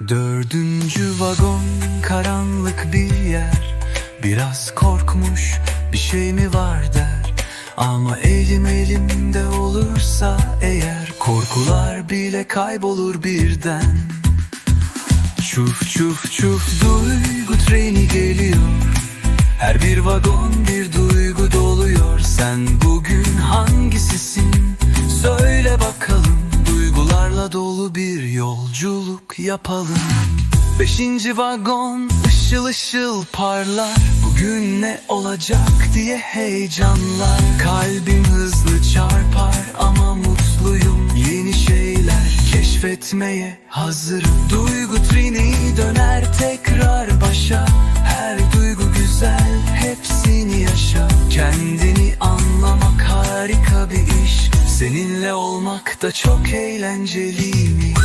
Dördüncü vagon karanlık bir yer. Biraz korkmuş bir şey mi var der. Ama elim elimde olursa eğer Korkular bile kaybolur birden. Çuf çuf çuf duygu treni geliyor. Her bir vagon bir duygu doluyor. Sen bu Duygularla dolu bir yolculuk yapalım. Beşinci vagon ışıl ışıl parlar. Bugün ne olacak diye heyecanlar. Kalbim hızlı çarpar ama mutluyum. Yeni şeyler keşfetmeye hazırım. Duygu treni döner tekrar Seninle olmak da çok eğlenceliymiş